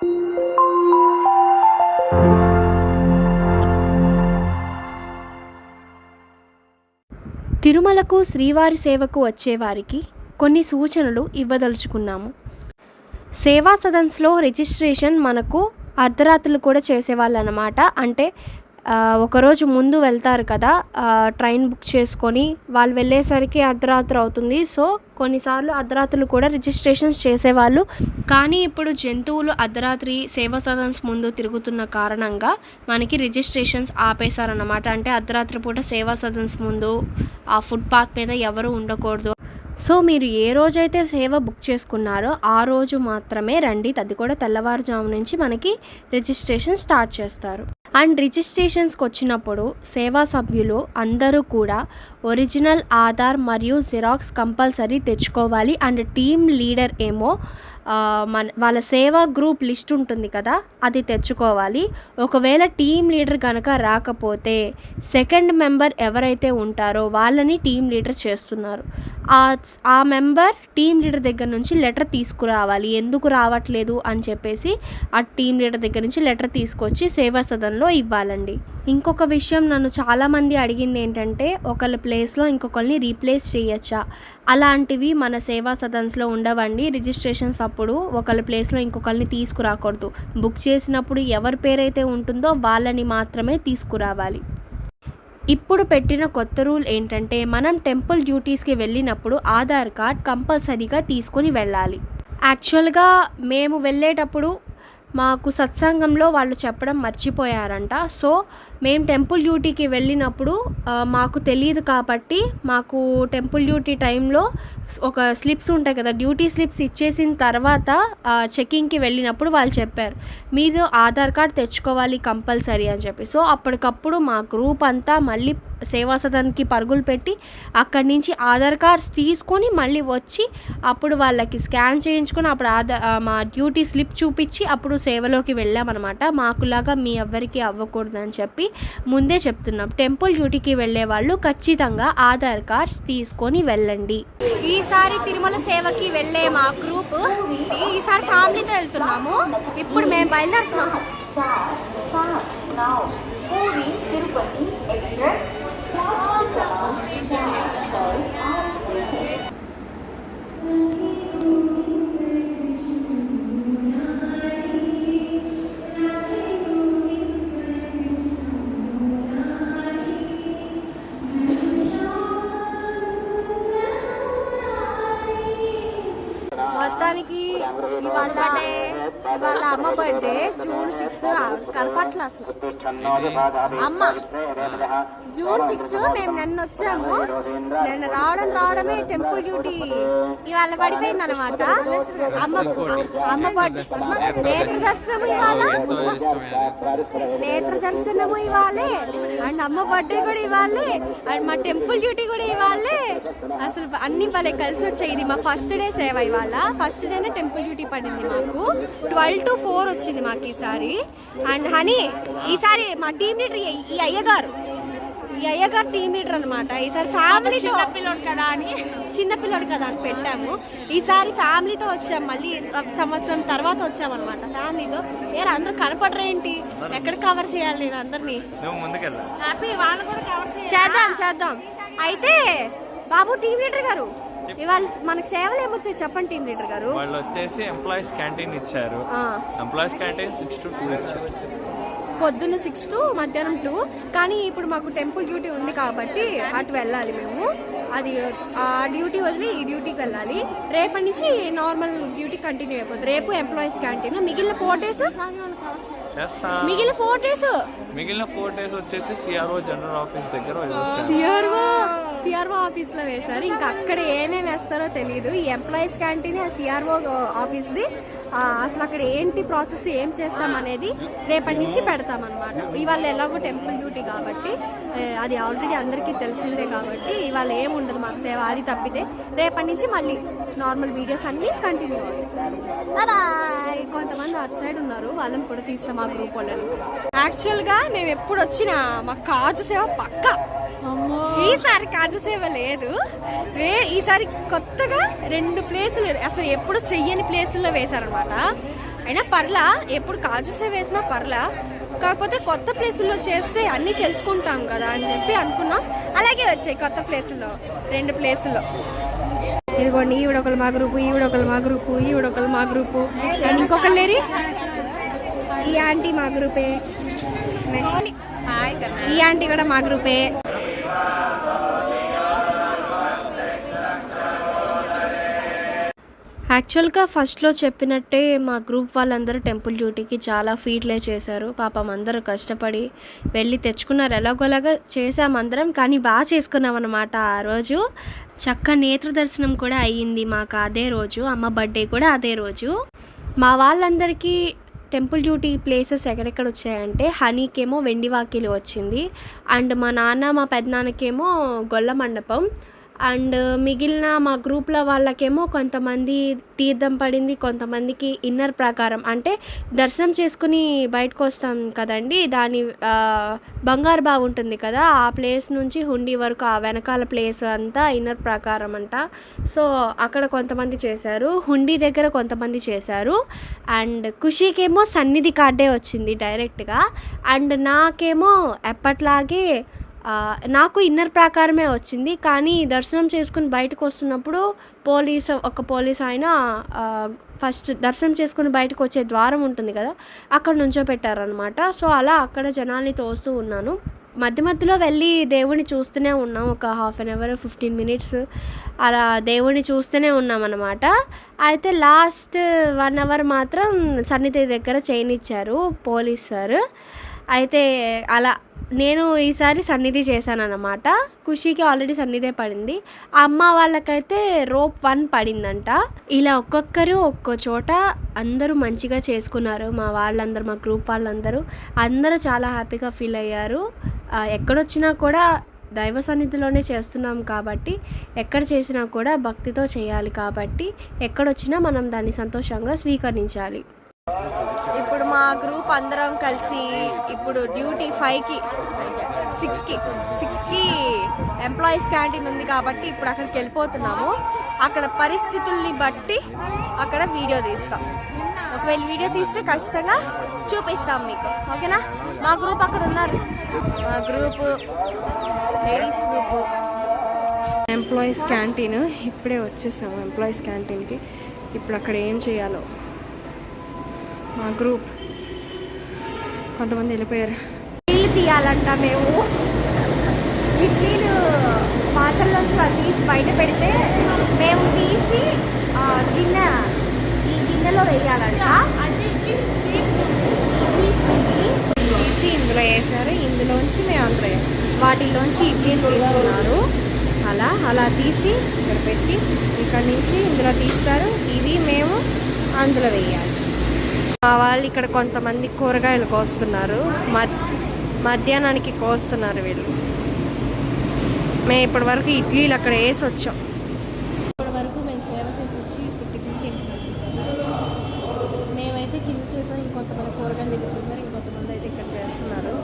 తిరుమలకు శ్రీవారి సేవకు వచ్చేవారికి కొన్ని సూచనలు ఇవ్వదలుచుకున్నాము. సేవా సదన్స్లో రిజిస్ట్రేషన్ మనకు అర్ధరాత్రులు కూడా చేసేవాళ్ళు అనమాట అంటే ఒకరోజు ముందు వెళ్తారు కదా ట్రైన్ బుక్ చేసుకొని వాళ్ళు వెళ్ళేసరికి అర్ధరాత్రి అవుతుంది. సో కొన్నిసార్లు అర్ధరాత్రులు కూడా రిజిస్ట్రేషన్స్ చేసేవాళ్ళు. కానీ ఇప్పుడు జంతువులు అర్ధరాత్రి సేవా సదన్స్ ముందు తిరుగుతున్న కారణంగా మనకి రిజిస్ట్రేషన్స్ ఆపేశారన్నమాట. అంటే అర్ధరాత్రి పూట సేవా సదన్స్ ముందు ఆ ఫుట్పాత్ మీద ఎవరు ఉండకూడదు. సో మీరు ఏ రోజైతే సేవ బుక్ చేసుకున్నారో ఆ రోజు మాత్రమే రండి. అది కూడా తెల్లవారుజాము నుంచి మనకి రిజిస్ట్రేషన్ స్టార్ట్ చేస్తారు. అండ్ రిజిస్ట్రేషన్స్కి వచ్చినప్పుడు సేవా సభ్యులు అందరూ కూడా ఒరిజినల్ ఆధార్ మరియు జిరాక్స్ కంపల్సరీ తెచ్చుకోవాలి. అండ్ టీమ్ లీడర్ ఏమో మన వాళ్ళ సేవా గ్రూప్ లిస్ట్ ఉంటుంది కదా అది తెచ్చుకోవాలి. ఒకవేళ టీమ్ లీడర్ కనుక రాకపోతే సెకండ్ మెంబర్ ఎవరైతే ఉంటారో వాళ్ళని టీమ్ లీడర్ చేస్తున్నారు. ఆ మెంబర్ టీమ్ లీడర్ దగ్గర నుంచి లెటర్ తీసుకురావాలి. ఎందుకు రావట్లేదు అని చెప్పేసి ఆ టీమ్ లీడర్ దగ్గర నుంచి లెటర్ తీసుకొచ్చి సేవా సదన్లో ఇవ్వాలండి. ఇంకొక విషయం నన్ను చాలామంది అడిగింది ఏంటంటే ఒకళ్ళ ప్లేస్లో ఇంకొకరిని రీప్లేస్ చేయొచ్చా? అలాంటివి మన సేవా సదన్స్లో ఉండవండి. రిజిస్ట్రేషన్స్ అప్పుడు ఒకళ్ళ ప్లేస్లో ఇంకొకరిని తీసుకురాకూడదు. బుక్ చేసినప్పుడు ఎవరి పేరైతే ఉంటుందో వాళ్ళని మాత్రమే తీసుకురావాలి. ఇప్పుడు పెట్టిన కొత్త రూల్ ఏంటంటే మనం టెంపుల్ డ్యూటీస్కి వెళ్ళినప్పుడు ఆధార్ కార్డ్ కంపల్సరీగా తీసుకొని వెళ్ళాలి. యాక్చువల్గా మేము వెళ్ళేటప్పుడు మాకు సత్సంగంలో వాళ్ళు చెప్పడం మర్చిపోయారంట. సో మేము టెంపుల్ డ్యూటీకి వెళ్ళినప్పుడు మాకు తెలియదు కాబట్టి మాకు టెంపుల్ డ్యూటీ టైంలో ఒక స్లిప్స్ ఉంటాయి కదా డ్యూటీ స్లిప్స్ ఇచ్చేసిన తర్వాత చెకింగ్కి వెళ్ళినప్పుడు వాళ్ళు చెప్పారు మీరు ఆధార్ కార్డ్ తెచ్చుకోవాలి కంపల్సరీ అని చెప్పి. సో అప్పటికప్పుడు మా గ్రూప్ అంతా మళ్ళీ సేవా సదన్కి పరుగులు పెట్టి అక్కడి నుంచి ఆధార్ కార్డ్స్ తీసుకొని మళ్ళీ వచ్చి అప్పుడు వాళ్ళకి స్కాన్ చేయించుకొని అప్పుడు ఆధార్ మా డ్యూటీ స్లిప్ చూపించి అప్పుడు సేవలోకి వెళ్ళామన్నమాట. మాకులాగా మీ ఎవ్వరికి అవ్వకూడదని చెప్పి ముందే చెప్తున్నాం. టెంపుల్ డ్యూటీకి వెళ్ళే వాళ్ళు ఖచ్చితంగా ఆధార్ కార్డ్స్ తీసుకొని వెళ్ళండి. ఈసారి తిరుమల సేవకి వెళ్ళే మా గ్రూప్ ఈసారి ఫ్యామిలీతో వెళ్తున్నాము. ఇప్పుడు మేము బయలుదేరుతున్నాము. మొత్తానికి ఇవాళ ఇవాళ అమ్మ బర్త్డే జూన్ సిక్స్ కనపట్ల అసలు. అమ్మ జూన్ సిక్స్ మేము నిన్న వచ్చాము. నిన్న రావడం రావడమే టెంపుల్ డ్యూటీ ఇవాళ పడిపోయింది అనమాట అమ్మ అమ్మ బర్త్డే నేత్ర దర్శనము ఇవాళ. నేత్ర దర్శనము ఇవ్వాలి అండ్ అమ్మ బర్త్డే కూడా ఇవ్వాలి అండ్ మా టెంపుల్ డ్యూటీ కూడా ఇవ్వాలి అసలు అన్ని భలే కలిసి వచ్చాయి ఇది మా ఫస్ట్ డే సేవ ఇవాళ. ఫస్ట్ డేనే టెంపుల్ డ్యూటీ పడింది మాకు. ట్వెల్వ్ టు ఫోర్ వచ్చింది మాకు ఈసారి అండ్ హనీ ఈసారి మా టీం లీడర్ ఈ అయ్యగారు. ఈ అయ్యగారు టీం లీడర్ అనమాట ఈసారి ఫ్యామిలీతో పిల్లోడు కదా అని. చిన్న పిల్లోడు కదా అని పెట్టాము. ఈసారి ఫ్యామిలీతో వచ్చాము మళ్ళీ ఒక సంవత్సరం తర్వాత వచ్చామన్నమాట ఫ్యామిలీతో ఏ అందరూ కనపడరేంటి ఎక్కడ కవర్ చేయాలి నేను అందరినీ? ముందుకెళ్ళు. చేద్దాం చేద్దాం. అయితే బాబు టీం లీడర్ గారు ఇవాళ మనకు సేవలు ఏమొచ్చాయి చెప్పండి టీం లీడర్ గారు? వాళ్ళు వచ్చేసి ఎంప్లాయీస్ క్యాంటీన్ ఇచ్చారు. Employees canteen six to two ఇచ్చారు. పొద్దున్న సిక్స్ టు మధ్యాహ్నం టూ కానీ ఇప్పుడు మాకు టెంపుల్ డ్యూటీ ఉంది కాబట్టి అటు వెళ్ళాలి మేము. అది ఆ డ్యూటీ వదిలి ఈ డ్యూటీకి వెళ్ళాలి. రేపటి నుంచి నార్మల్ డ్యూటీ కంటిన్యూ అయిపోతుంది రేపు ఎంప్లాయీస్ క్యాంటీన్ మిగిలిన ఫోర్ డేస్ మిగిలిన ఫోర్ డేస్ మిగిలిన ఫోర్ డేస్ వచ్చేసి సిఆర్ఓ జనరల్ ఆఫీస్ దగ్గర సిఆర్ఓ సిఆర్ఓ ఆఫీస్లో వేశారు. ఇంకా అక్కడ ఏమేమి వేస్తారో తెలియదు ఈ ఎంప్లాయీస్ క్యాంటీన్ సిఆర్ఓ ఆఫీస్ది అసలు అక్కడ ఏంటి ప్రాసెస్ ఏం చేస్తాం అనేది రేపటి నుంచి పెడతాం అనమాట ఇవాళ ఎలాగో టెంపుల్ డ్యూటీ కాబట్టి అది ఆల్రెడీ అందరికీ తెలిసిందే కాబట్టి ఇవాళ ఏం ఉండదు మాకు సేవ అది తప్పితే రేపటి నుంచి మళ్ళీ నార్మల్ వీడియోస్ అన్ని కంటిన్యూ అవుతాయి. కొంతమంది అటు సైడ్ ఉన్నారు వాళ్ళని కూడా తీస్తాం మా గ్రూప్ వాళ్ళని. యాక్చువల్గా మేము ఎప్పుడు వచ్చినా మా కాజు సేవ పక్కా. ఈసారి కాజు సేవ లేదు. వే ఈసారి కొత్తగా రెండు ప్లేసులు అసలు ఎప్పుడు చెయ్యని ప్లేసుల్లో వేశారనమాట అయినా పర్లా ఎప్పుడు కాజుసే వేసినా పర్లా. కాకపోతే కొత్త ప్లేసుల్లో చేస్తే అన్నీ తెలుసుకుంటాం కదా అని చెప్పి అనుకున్నాం. అలాగే వచ్చాయి కొత్త ప్లేసుల్లో రెండు ప్లేసుల్లో. ఇదిగోండి ఈవిడొకరు మా గ్రూపు ఈవిడొకరు మా గ్రూపు ఈవిడొకరు మా గ్రూపు. అండ్ ఇంకొకరు లేరి? ఈ ఆంటీ మా గ్రూపే. నెక్స్ట్ ఈ ఆంటీ కూడా మా గ్రూపే. యాక్చువల్గా ఫస్ట్లో చెప్పినట్టే మా గ్రూప్ వాళ్ళందరూ టెంపుల్ డ్యూటీకి చాలా ఫీట్లే చేశారు. పాపం అందరూ కష్టపడి వెళ్ళి తెచ్చుకున్నారు. ఎలాగోలాగా చేసాం అందరం కానీ బాగా చేసుకున్నాం అనమాట ఆ రోజు. చక్క నేత్ర దర్శనం కూడా అయ్యింది మాకు అదే రోజు. అమ్మ బర్త్డే కూడా అదే రోజు. మా వాళ్ళందరికీ టెంపుల్ డ్యూటీ ప్లేసెస్ ఎక్కడెక్కడ వచ్చాయంటే హనీకేమో వెండివాకిలి వచ్చింది. అండ్ మా నాన్న మా పెద్దనాన్నకేమో గొల్ల మండపం అండ్ మిగిలిన మా గ్రూప్లో వాళ్ళకేమో కొంతమంది తీర్థం పడింది కొంతమందికి ఇన్నర్ ప్రకారం. అంటే దర్శనం చేసుకుని బయటకు వస్తాం కదండి. దాని బంగారు బావి ఉంటుంది కదా ఆ ప్లేస్ నుంచి హుండీ వరకు ఆ వెనకాల ప్లేస్ అంతా ఇన్నర్ ప్రకారం అంట. సో అక్కడ కొంతమంది చేశారు. హుండీ దగ్గర కొంతమంది చేశారు. అండ్ ఖుషీకేమో సన్నిధి కార్డే వచ్చింది డైరెక్ట్గా. అండ్ నాకేమో ఎప్పట్లాగే నాకు ఇన్నర్ ప్రకారమే వచ్చింది కానీ దర్శనం చేసుకుని బయటకు వస్తున్నప్పుడు పోలీస్ ఒక పోలీస్ ఆయన ఫస్ట్ దర్శనం చేసుకుని బయటకు వచ్చే ద్వారం ఉంటుంది కదా అక్కడ నుంచో పెట్టారనమాట సో అలా అక్కడ జనాల్ని తోస్తూ ఉన్నాను. మధ్య మధ్యలో వెళ్ళి దేవుణ్ణి చూస్తూనే ఉన్నాం ఒక half an hour fifteen minutes అలా దేవుడిని చూస్తూనే ఉన్నాం అనమాట అయితే లాస్ట్ వన్ అవర్ మాత్రం సన్నిధి దగ్గర చైన్ ఇచ్చారు పోలీస్ సార్. అయితే అలా నేను ఈసారి సన్నిధి చేశానన్నమాట. ఖుషీకి ఆల్రెడీ సన్నిధే పడింది. అమ్మ వాళ్ళకైతే రోప్ వన్ పడిందంట. ఇలా ఒక్కొక్కరు ఒక్కో చోట అందరూ మంచిగా చేసుకున్నారు. మా వాళ్ళందరూ మా గ్రూప్ వాళ్ళందరూ అందరూ చాలా హ్యాపీగా ఫీల్ అయ్యారు. ఎక్కడొచ్చినా కూడా దైవ సన్నిధిలోనే చేస్తున్నాం కాబట్టి ఎక్కడ చేసినా కూడా భక్తితో చేయాలి కాబట్టి ఎక్కడొచ్చినా మనం దాన్ని సంతోషంగా స్వీకరించాలి. మా గ్రూప్ అందరం కలిసి ఇప్పుడు డ్యూటీ ఫైవ్కి సిక్స్కి సిక్స్కి ఎంప్లాయీస్ క్యాంటీన్ ఉంది కాబట్టి ఇప్పుడు అక్కడికి వెళ్ళిపోతున్నాము. అక్కడ పరిస్థితుల్ని బట్టి అక్కడ వీడియో తీస్తాం. ఒకవేళ వీడియో తీస్తే ఖచ్చితంగా చూపిస్తాం మీకు. ఓకేనా? మా గ్రూప్ అక్కడ ఉన్నారు. మా group ladies group. Employees canteen ఇప్పుడే వచ్చేసాము ఎంప్లాయీస్ క్యాంటీన్కి. ఇప్పుడు అక్కడ ఏం చేయాలో మా గ్రూప్. కొంతమంది వెళ్ళిపోయారు. నీళ్ళు తీయాలంట మేము. ఇడ్లీలు పాత్రలోంచి వాళ్ళు తీసి బయట పెడితే మేము తీసి ఆ, గిన్నె ఈ గిన్నెలో వేయాలంట. తీసి ఇందులో వేసారు ఇందులోంచి మేము అందులో వాటిల్లోంచి వాటిలోంచి ఇడ్లీలు తీస్తున్నారు అలా అలా తీసి ఇక్కడ పెట్టి ఇక్కడ నుంచి ఇందులో తీస్తారు. ఇవి మేము అందులో వేయాలి. మా వాళ్ళు ఇక్కడ కొంతమంది కూరగాయలు కోస్తున్నారు. మధ్యాహ్నానికి కోస్తున్నారు వీళ్ళు. మేము ఇప్పటి వరకు ఇడ్లీలు అక్కడ వేసి వచ్చాం. ఇప్పటి వరకు మేము సేవ చేసి వచ్చి ఇప్పుడు తింటున్నాం. మేమైతే కింద చేసాం. ఇంకొంతమంది కూరగాయల దగ్గర చేశారు ఇంకొంతమంది అయితే ఇక్కడ చేస్తున్నారు.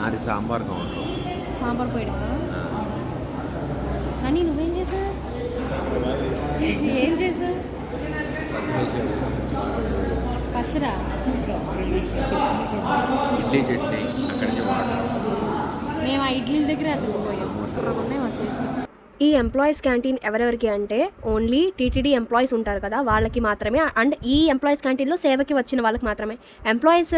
నాది సాంబార్ సాంబార్ పోయడమా అని నువ్వేం చేసావు? ఏం చేసావు పచ్చడా? ఇడ్లీ చట్నీ అక్కడి నుంచి వాటర్ మేము ఆ ఇడ్లీల దగ్గర అతుక్కుపోయాం అక్కడ ఉన్నాయి మా చేతులు. ఈ ఎంప్లాయీస్ క్యాంటీన్ ఎవరెవరికి అంటే ఓన్లీ టీటీడీ ఎంప్లాయీస్ ఉంటారు కదా వాళ్ళకి మాత్రమే. అండ్ ఈ ఎంప్లాయీస్ క్యాంటీన్లో సేవకి వచ్చిన వాళ్ళకి మాత్రమే. ఎంప్లాయీస్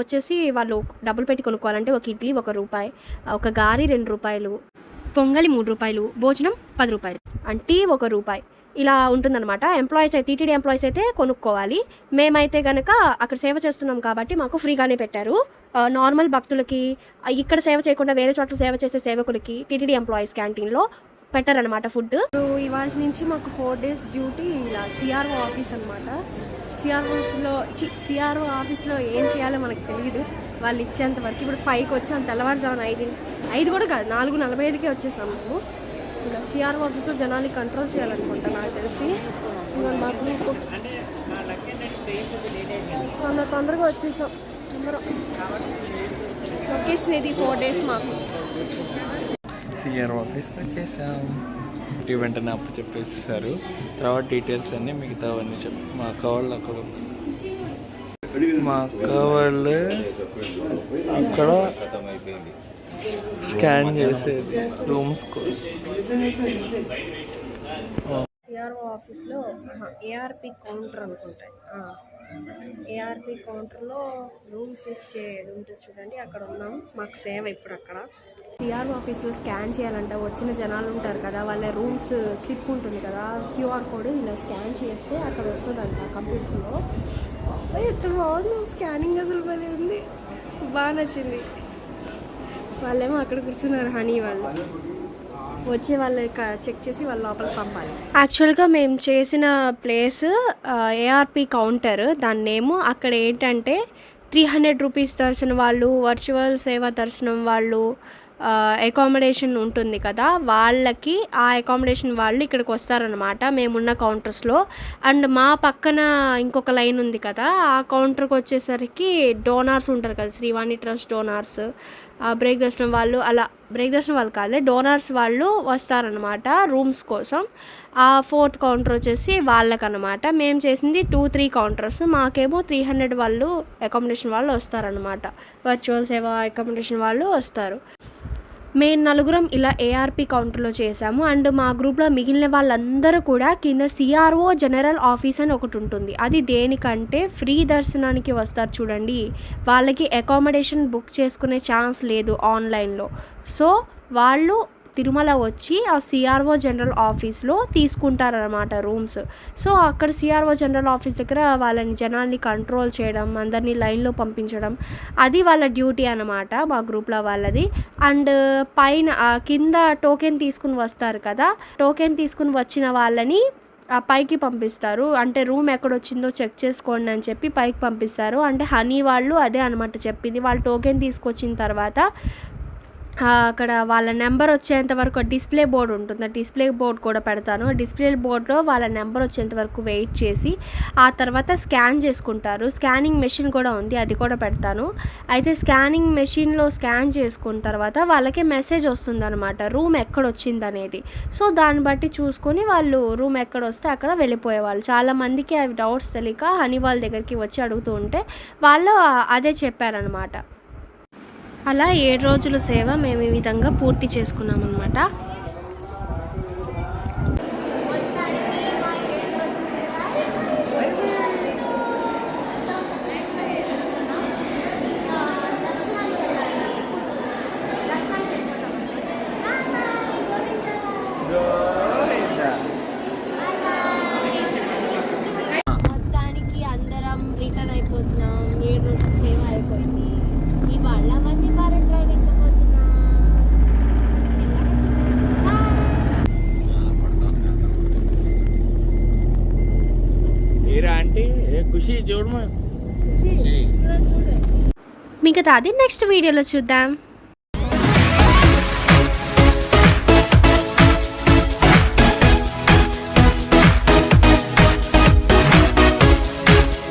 వచ్చేసి వాళ్ళు డబ్బులు పెట్టి కొనుక్కోవాలంటే ఒక ఇడ్లీ ఒక రూపాయి ఒక గారి రెండు రూపాయలు పొంగలి మూడు రూపాయలు భోజనం పది రూపాయలు. అండ్ టీ ఒక రూపాయి. ఇలా ఉంటుందన్నమాట. ఎంప్లాయీస్ అయితే టీటీడీ ఎంప్లాయీస్ అయితే కొనుక్కోవాలి. మేమైతే కనుక అక్కడ సేవ చేస్తున్నాం కాబట్టి మాకు ఫ్రీగానే పెట్టారు. నార్మల్ భక్తులకి ఇక్కడ సేవ చేయకుండా వేరే చోట్ల సేవ చేసే సేవకులకి టీటీడీ ఎంప్లాయీస్ క్యాంటీన్లో పెట్టారనమాట ఫుడ్. ఇవాళ నుంచి మాకు ఫోర్ డేస్ డ్యూటీ ఇలా సిఆర్ఓ ఆఫీస్ అనమాట సిఆర్ఓస్లో సిఆర్ఓ ఆఫీస్లో ఏం చేయాలో మనకు తెలియదు వాళ్ళు ఇచ్చేంత వరకు ఇప్పుడు ఫైవ్కి వచ్చాం తెల్లవారుజామున ఐదు ఐదు కూడా కాదు నాలుగు నలభై ఐదుకే వచ్చేసాం మేము. ఇలా సిఆర్ఓ ఆఫీస్లో జనాన్ని కంట్రోల్ చేయాలనుకుంటా నాకు తెలిసి. ఇవాళ మా గ్రూప్ తొందర తొందరగా వచ్చేసాం. లొకేషన్ ఇది ఫోర్ డేస్ మాకు. సిఆర్ ఆఫీస్కి వచ్చేసాం. ఇంటి వెంటనే అప్పు చెప్పేస్తారు. తర్వాత డీటెయిల్స్ అన్నీ మిగతావన్నీ చెప్పి మా అక్క వాళ్ళు అక్కడ మా అక్క వాళ్ళు అక్కడ స్కాన్ చేసేది రూమ్స్ కోసం సిఆర్ఓ ఆఫీస్లో ఏఆర్పి కౌంటర్ అనుకుంటాయి ఏఆర్పి కౌంటర్లో రూమ్స్ ఇచ్చేది ఉంటుంది చూడండి అక్కడ ఉన్నాం మాకు సేవ ఇప్పుడు అక్కడ సిఆర్ఓ ఆఫీస్లో స్కాన్ చేయాలంటే వచ్చిన జనాలు ఉంటారు కదా వాళ్ళ రూమ్స్ స్లిప్ ఉంటుంది కదా క్యూఆర్ కోడ్ ఇలా స్కాన్ చేస్తే అక్కడ వస్తుందంట కంప్యూటర్లో ఎక్కడ బాగుంది స్కానింగ్ అసలు భలే ఉంది. బాగా నచ్చింది. వాళ్ళేమో అక్కడ కూర్చున్నారు హనీ వాళ్ళు. వచ్చే వాళ్ళు చెక్ చేసి వాళ్ళ లోపలికి పంపాలి. యాక్చువల్గా మేము చేసిన ప్లేస్ ఏఆర్పి కౌంటర్ దాని నేమ్ అక్కడ ఏంటంటే త్రీ హండ్రెడ్ రూపీస్ దర్శనం వాళ్ళు వర్చువల్ సేవా దర్శనం వాళ్ళు అకామిడేషన్ ఉంటుంది కదా వాళ్ళకి ఆ అకామిడేషన్ వాళ్ళు ఇక్కడికి వస్తారనమాట మేమున్న కౌంటర్స్లో అండ్ మా పక్కన ఇంకొక లైన్ ఉంది కదా ఆ కౌంటర్కి వచ్చేసరికి డోనార్స్ ఉంటారు కదా శ్రీవాణి ట్రస్ట్ డోనార్స్ బ్రేక్ దర్శనం వాళ్ళు అలా బ్రేక్ దర్శనం వాళ్ళు కాదు డోనర్స్ వాళ్ళు వస్తారనమాట రూమ్స్ కోసం. ఆ ఫోర్త్ కౌంటర్ వచ్చేసి వాళ్ళకనమాట మేము చేసింది టూ త్రీ కౌంటర్స్. మాకేమో త్రీ హండ్రెడ్ వాళ్ళు అకామిడేషన్ వాళ్ళు వస్తారనమాట వర్చువల్ సేవ అకామిడేషన్ వాళ్ళు వస్తారు. మేము నలుగురం ఇలా ఏఆర్పి కౌంటర్లో చేసాము అండ్ మా గ్రూప్లో మిగిలిన వాళ్ళందరూ కూడా కింద సిఆర్ఓ జనరల్ ఆఫీస్ అని ఒకటి ఉంటుంది. అది దేనికంటే ఫ్రీ దర్శనానికి వస్తారు చూడండి. వాళ్ళకి అకామిడేషన్ బుక్ చేసుకునే ఛాన్స్ లేదు ఆన్లైన్లో సో వాళ్ళు తిరుమల వచ్చి ఆ సిఆర్ఓ జనరల్ ఆఫీస్లో తీసుకుంటారనమాట రూమ్స్. సో అక్కడ సిఆర్ఓ జనరల్ ఆఫీస్ దగ్గర వాళ్ళని జనాల్ని కంట్రోల్ చేయడం అందరినీ లైన్లో పంపించడం అది వాళ్ళ డ్యూటీ అనమాట మా గ్రూప్లో వాళ్ళది. అండ్ పైన కింద టోకెన్ తీసుకుని వస్తారు కదా టోకెన్ తీసుకుని వచ్చిన వాళ్ళని ఆ పైకి పంపిస్తారు. అంటే రూమ్ ఎక్కడ వచ్చిందో చెక్ చేసుకోండి అని చెప్పి పైకి పంపిస్తారు. అంటే హనీ వాళ్ళు అదే అనమాట చెప్పింది. వాళ్ళు టోకెన్ తీసుకొచ్చిన తర్వాత అక్కడ వాళ్ళ నెంబర్ వచ్చేంత వరకు డిస్ప్లే బోర్డు ఉంటుంది. ఆ డిస్ప్లే బోర్డు కూడా పెడతాను. డిస్ప్లే బోర్డులో వాళ్ళ నెంబర్ వచ్చేంత వరకు వెయిట్ చేసి ఆ తర్వాత స్కాన్ చేసుకుంటారు. స్కానింగ్ మెషిన్ కూడా ఉంది అది కూడా పెడతాను. అయితే స్కానింగ్ మెషిన్లో స్కాన్ చేసుకున్న తర్వాత వాళ్ళకి మెసేజ్ వస్తుందనమాట రూమ్ ఎక్కడ వచ్చింది అనేది సో దాన్ని బట్టి చూసుకొని వాళ్ళు రూమ్ ఎక్కడ వస్తే అక్కడ వెళ్ళిపోయేవాళ్ళు. చాలామందికి అవి డౌట్స్ తెలియక హనీ వాళ్ళ దగ్గరికి వచ్చి అడుగుతూ ఉంటే వాళ్ళు అదే చెప్పారనమాట అలా ఏడు రోజుల సేవ మేము ఈ విధంగా పూర్తి చేసుకున్నాం అనమాట మొత్తానికి అందరం రిటర్న్ అయిపోతున్నాం ఏడు రోజుల సేవ అయిపోయింది ఇవాళ మంది భారత్ రైడ్ ఎక్కబోతున్నాం మెల్లగా చూపిస్తా. ఏరా ఆంటీ ఏ ఖుషి చూడమా మిగతాది నెక్స్ట్ వీడియోలో చూద్దాం